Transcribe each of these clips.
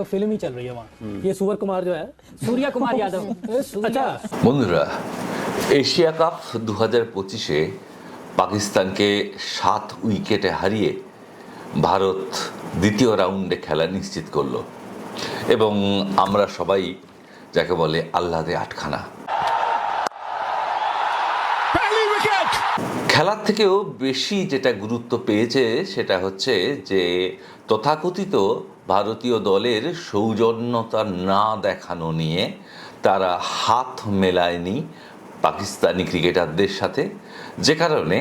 कोई फिल्म ही चल रही है वहाँ ये सुवर कुमार जो है सूर्या कुमार यादव अच्छा বন্ধুরা এশিয়া কাপ দু হাজার পঁচিশে পাকিস্তানকে সাত উইকেটে হারিয়ে ভারত দ্বিতীয় রাউন্ডে খেলা নিশ্চিত করলো এবং আমরা সবাই যাকে বলে আহ্লাদে আটখানা খেলার থেকেও বেশি যেটা গুরুত্ব পেয়েছে সেটা হচ্ছে যে তথাকথিত ভারতীয় দলের সৌজন্যতা না দেখানো নিয়ে তারা হাত মেলায়নি পাকিস্তানি ক্রিকেটারদের সাথে। যে কারণে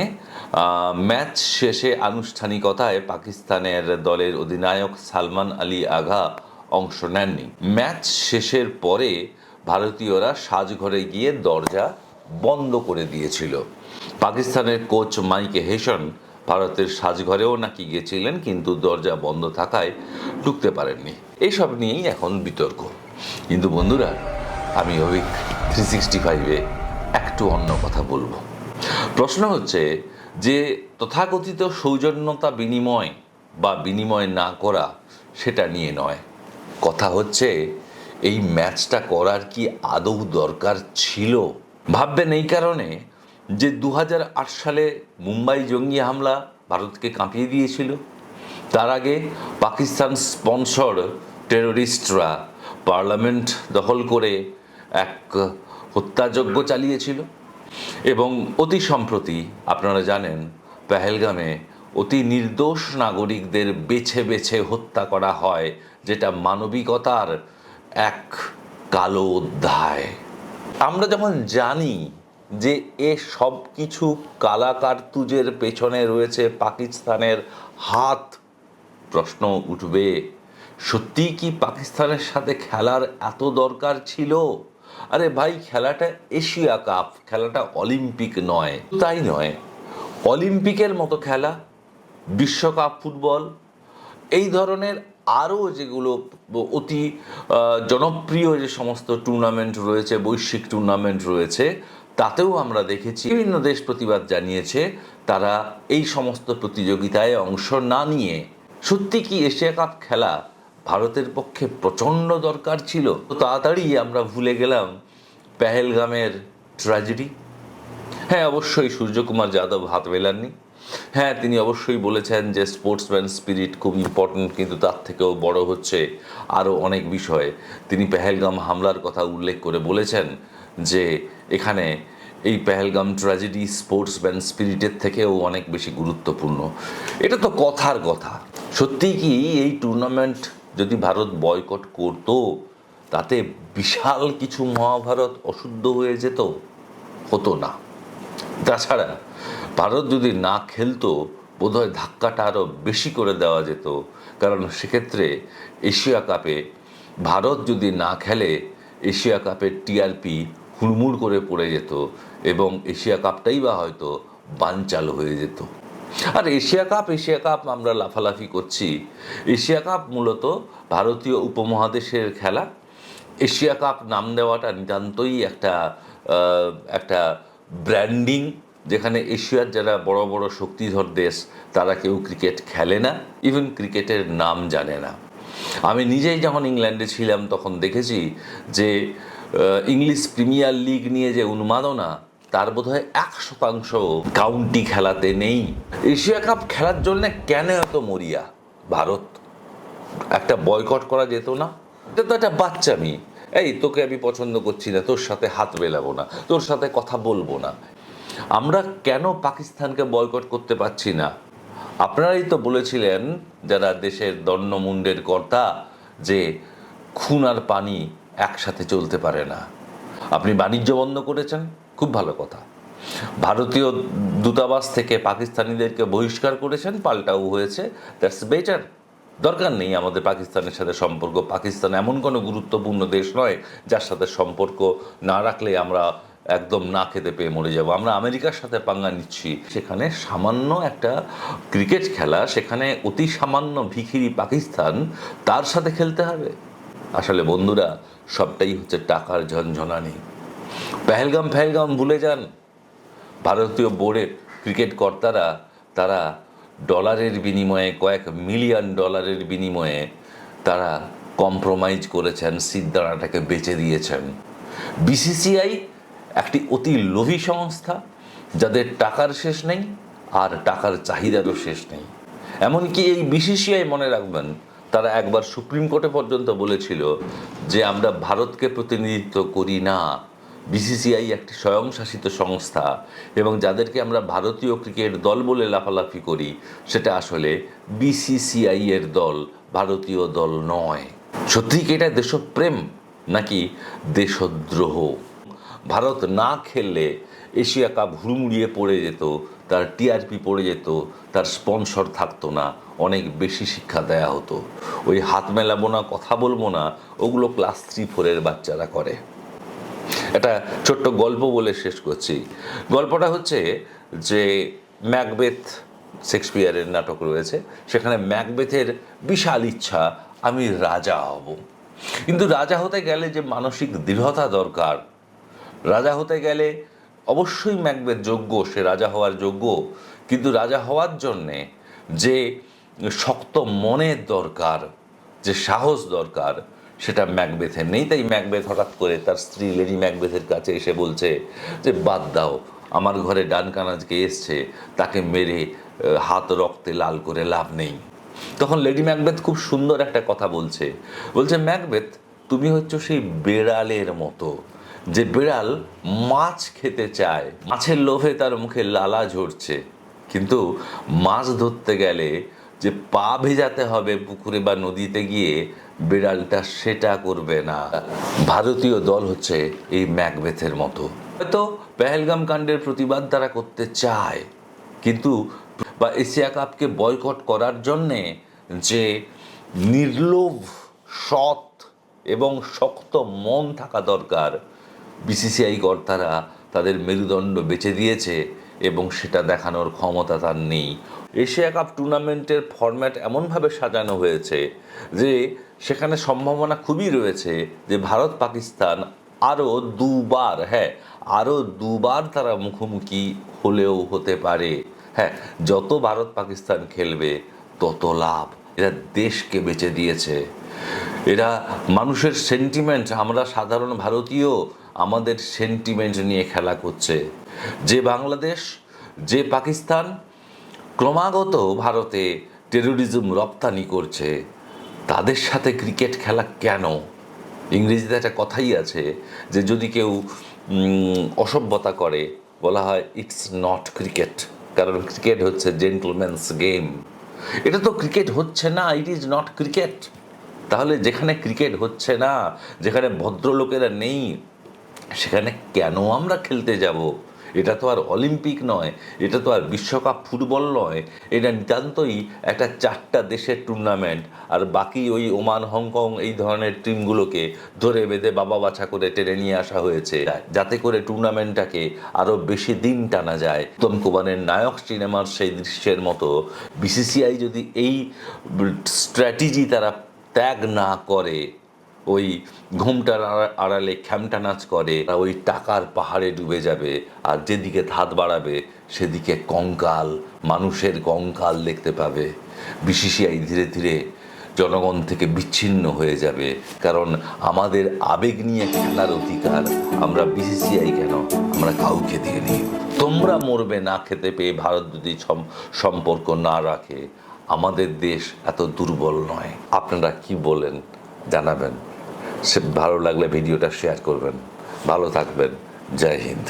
ম্যাচ শেষে আনুষ্ঠানিকতায় পাকিস্তানের দলের অধিনায়ক সালমান আলী আঘা অংশ নেননি। ম্যাচ শেষের পরে ভারতীয়রা সাজঘরে গিয়ে দরজা বন্ধ করে দিয়েছিল। পাকিস্তানের কোচ মাইকে হেসন ভারতের সাজঘরেও নাকি গিয়েছিলেন, কিন্তু দরজা বন্ধ থাকায় ঢুকতে পারেননি। এইসব নিয়েই এখন বিতর্ক। কিন্তু বন্ধুরা, আমি অভিক থ্রি সিক্সটি ফাইভে একটু অন্য কথা বলব। প্রশ্ন হচ্ছে যে, তথাকথিত সৌজন্যতা বিনিময় বা বিনিময় না করা সেটা নিয়ে নয়। কথা হচ্ছে, এই ম্যাচটা করার কি আদৌ দরকার ছিল? ভাববেন এই কারণে যে দু হাজার আট সালে মুম্বাই জঙ্গি হামলা ভারতকে কাঁপিয়ে দিয়েছিল। তার আগে পাকিস্তান স্পন্সর টেরোরিস্টরা পার্লামেন্ট দখল করে এক হত্যাযজ্ঞ চালিয়েছিল এবং অতি সম্প্রতি আপনারা জানেন পেহেলগামে অতি নির্দোষ নাগরিকদের বেছে বেছে হত্যা করা হয়, যেটা মানবিকতার এক কালো অধ্যায়। আমরা যখন জানি যে এ সব কিছু কালাকারতুজের পেছনে রয়েছে পাকিস্তানের হাত, প্রশ্ন উঠবে, সত্যি কি পাকিস্তানের সাথে খেলার এত দরকার ছিল? আরে ভাই, খেলাটা এশিয়া কাপ, খেলাটা অলিম্পিক নয়, তাই নয়। অলিম্পিকের মতো খেলা, বিশ্বকাপ ফুটবল, এই ধরনের আরও যেগুলো অতি জনপ্রিয় যে সমস্ত টুর্নামেন্ট রয়েছে, বৈশ্বিক টুর্নামেন্ট রয়েছে, তাতেও আমরা দেখেছি, বিভিন্ন দেশ প্রতিবাদ জানিয়েছে তারা এই সমস্ত প্রতিযোগিতায় অংশ না নিয়ে। সত্যি কি এশিয়া কাপ খেলা ভারতের পক্ষে প্রচণ্ড দরকার ছিল? তো তাড়াতাড়ি আমরা ভুলে গেলাম পেহেলগামের ট্র্যাজেডি হ্যাঁ অবশ্যই সূর্যকুমার যাদব হাত মেলাননি। হ্যাঁ তিনি অবশ্যই বলেছেন যে স্পোর্টসম্যান স্পিরিট খুব ইম্পর্ট্যান্ট কিন্তু তার থেকেও বড় হচ্ছে আরও অনেক বিষয়। তিনি পেহেলগাম হামলার কথা উল্লেখ করে বলেছেন যে এখানে এই পেহেলগাম ট্র্যাজেডি স্পোর্টসম্যান স্পিরিটের থেকেও অনেক বেশি গুরুত্বপূর্ণ। এটা তো কথার কথা। সত্যিই কি এই টুর্নামেন্ট যদি ভারত বয়কট করতো, তাতে বিশাল কিছু মহাভারত অশুদ্ধ হয়ে যেত? হতো না। তাছাড়া ভারত যদি না খেলতো, বোধহয় ধাক্কাটা আরও বেশি করে দেওয়া যেত। কারণ সেক্ষেত্রে এশিয়া কাপে ভারত যদি না খেলে, এশিয়া কাপের টিআরপি হুড়মুড় করে পড়ে যেত এবং এশিয়া কাপটাই বা হয়তো বানচাল হয়ে যেত। আর এশিয়া কাপ এশিয়া কাপ আমরা লাফালাফি করছি। এশিয়া কাপ মূলত ভারতীয় উপমহাদেশের খেলা। এশিয়া কাপ নাম দেওয়াটা নিতান্তই একটা একটা ব্র্যান্ডিং যেখানে এশিয়ার যারা বড় বড় শক্তিধর দেশ, তারা কেউ ক্রিকেট খেলে না ইভেন ক্রিকেটের নাম জানে না। আমি নিজেই যখন ইংল্যান্ডে ছিলাম, তখন দেখেছি যে ইংলিশ প্রিমিয়ার লিগ নিয়ে যে উন্মাদনা, তার বোধহয় এক শতাংশ কাউন্টি খেলাতে নেই। এশিয়া কাপ খেলার জন্য কেন এত মরিয়া? ভারত, একটা বয়কট করা যেত না? এটা তো একটা বাচ্চামি এই, তোকে আমি পছন্দ করছি না, তোর সাথে হাত মেলাবো না, তোর সাথে কথা বলব না। আমরা কেন পাকিস্তানকে বয়কট করতে পারছি না? আপনারাই তো বলেছিলেন যারা দেশের দণ্ডমুণ্ডের কর্তা যে খুন আর পানি একসাথে চলতে পারে না। আপনি বাণিজ্য বন্ধ করেছেন, খুব ভালো কথা। ভারতীয় দূতাবাস থেকে পাকিস্তানিদেরকে বহিষ্কার করেছেন, পাল্টাও হয়েছে দ্যাটস বেটার দরকার নেই আমাদের পাকিস্তানের সাথে সম্পর্ক। পাকিস্তান এমন কোনো গুরুত্বপূর্ণ দেশ নয় যার সাথে সম্পর্ক না রাখলে আমরা একদম না খেতে পেয়ে মরে যাব। আমরা আমেরিকার সাথে পাঙ্গা নিচ্ছি। সেখানে সামান্য একটা ক্রিকেট খেলা, সেখানে অতি সামান্য ভিখিরি পাকিস্তান তার সাথে খেলতে হবে। আসলে বন্ধুরা, সবটাই হচ্ছে টাকার ঝনঝনানি। পেহেলগাম ফেহেলগাম ভুলে যান। ভারতীয় বোর্ডের ক্রিকেট কর্তারা, তারা ডলারের বিনিময়ে, কয়েক মিলিয়ন ডলারের বিনিময়ে তারা কম্প্রোমাইজ করেছেন সিদ্ধারাটাকে বেচে দিয়েছেন। বিসিসিআই একটি অতি লোভী সংস্থা, যাদের টাকার শেষ নেই আর টাকার চাহিদারও শেষ নেই। এমনকি এই বিসিসিআই মনে রাখবেন, তারা একবার সুপ্রিম কোর্টে পর্যন্ত বলেছিল যে আমরা ভারতকে প্রতিনিধিত্ব করি না। বিসিসিআই একটি স্বয়ংশাসিত সংস্থা এবং যাদেরকে আমরা ভারতীয় ক্রিকেট দল বলে লাফালাফি করি, সেটা আসলে বিসিসিআই এর দল, ভারতীয় দল নয়। সত্যি কি এটা দেশপ্রেম নাকি দেশদ্রোহ? ভারত না খেললে এশিয়া কাপ হুড়মুড়িয়ে পড়ে যেত, তার টিআরপি পড়ে যেত, তার স্পন্সর থাকতো না, অনেক বেশি শিক্ষা দেয়া হতো। ওই হাত মেলাবো না, কথা বলব না, ওগুলো ক্লাস থ্রি ফোরের বাচ্চারা করে। একটা ছোট্ট গল্প বলে শেষ করছি। গল্পটা হচ্ছে যে ম্যাকবেথ শেক্সপিয়ারের নাটক রয়েছে, সেখানে ম্যাকবেথের বিশাল ইচ্ছা, আমি রাজা হব। কিন্তু রাজা হতে গেলে যে মানসিক দৃঢ়তা দরকার রাজা হতে গেলে অবশ্যই ম্যাকবেথ যোগ্য, সে রাজা হওয়ার যোগ্য। কিন্তু রাজা হওয়ার জন্যে যে শক্ত মনের দরকার, যে সাহস দরকার, সেটা ম্যাকবেথের নেই। তাই ম্যাকবেথ হঠাৎ করে তার স্ত্রী লেডি ম্যাকবেথের কাছে এসে বলছে যে, বাদ দাও, আমার ঘরে ডানকান আজকে এসছে, তাকে মেরে হাত রক্তে লাল করে লাভ নেই। তখন লেডি ম্যাকবেথ খুব সুন্দর একটা কথা বলছে। বলছে, ম্যাকবেথ, তুমি হচ্ছে সেই বেড়ালের মতো। যে বিড়াল মাছ খেতে চায়। মাছের লোভে তার মুখে লালা ঝরছে। কিন্তু মাছ ধরতে গেলে যে পা ভেজাতে হবে পুকুরে বা নদীতে গিয়ে, বিড়ালটা সেটা করবে না। ভারতীয় দল হচ্ছে এই ম্যাকবেথের মতো। হয়তো পেহেলগাম কাণ্ডের প্রতিবাদ তারা করতে চায়, কিন্তু বা এশিয়া কাপকে বয়কট করার জন্যে যে নির্লোভ, সৎ এবং শক্ত মন থাকা দরকার বিসিসিআই কর্তারা তাদের মেরুদণ্ড বেচে দিয়েছে এবং সেটা দেখানোর ক্ষমতা তার নেই। এশিয়া কাপ টুর্নামেন্টের ফরম্যাট এমনভাবে সাজানো হয়েছে যে সেখানে সম্ভাবনা খুবই রয়েছে যে ভারত পাকিস্তান আরও দুবার হ্যাঁ আরও দুবার তারা মুখোমুখি হলেও হতে পারে। হ্যাঁ যত ভারত পাকিস্তান খেলবে, তত লাভ। এরা দেশকে বেঁচে দিয়েছে। এরা মানুষের সেন্টিমেন্ট আমরা সাধারণ ভারতীয় আমাদের সেন্টিমেন্ট নিয়ে খেলা করছে। যে বাংলাদেশ, যে পাকিস্তান, ক্রমাগত ভারতে টেরোরিজম রপ্তানি করছে, তাদের সাথে ক্রিকেট খেলা কেন? ইংরেজিতে একটা কথাই আছে যে যদি কেউ অসভ্যতা করে, বলা হয় ইটস নট ক্রিকেট কারণ ক্রিকেট হচ্ছে জেন্টলম্যানস গেম এটা তো ক্রিকেট হচ্ছে না ইট ইজ নট ক্রিকেট তাহলে যেখানে ক্রিকেট হচ্ছে না, যেখানে ভদ্রলোকেরা নেই সেখানে কেন আমরা খেলতে যাব? এটা তো আর অলিম্পিক নয়, এটা তো আর বিশ্বকাপ ফুটবল নয়, এটা নিতান্তই একটা চারটা দেশের টুর্নামেন্ট আর বাকি ওই ওমান, হংকং এই ধরনের টিমগুলোকে ধরে বেঁধে বাবা বাছা করে টেনে নিয়ে আসা হয়েছে। যাতে করে টুর্নামেন্টটাকে আরও বেশি দিন টানা যায়। উত্তম কুমারের নায়ক সিনেমার সেই দৃশ্যের মতো বিসিসিআই যদি এই স্ট্র্যাটেজি তারা ত্যাগ না করে ওই ঘুমটার আড়ালে খ্যামটা নাচ করে ওই টাকার পাহাড়ে ডুবে যাবে, আর যেদিকে ধাত বাড়াবে, সেদিকে কঙ্কাল, মানুষের কঙ্কাল দেখতে পাবে। বিসিসিআই ধীরে ধীরে জনগণ থেকে বিচ্ছিন্ন হয়ে যাবে, কারণ আমাদের আবেগ নিয়ে খেলার অধিকার, আমরা বিসিসিআই কেন? আমরা কাউকে দিয়ে নিই। তোমরা মরবে না খেতে পেয়ে ভারত যদি সম- সম্পর্ক না রাখে, আমাদের দেশ এত দুর্বল নয়। আপনারা কি বলেন? জানাবেন। ভালো লাগলে ভিডিওটা শেয়ার করবেন। ভালো থাকবেন। জয় হিন্দ।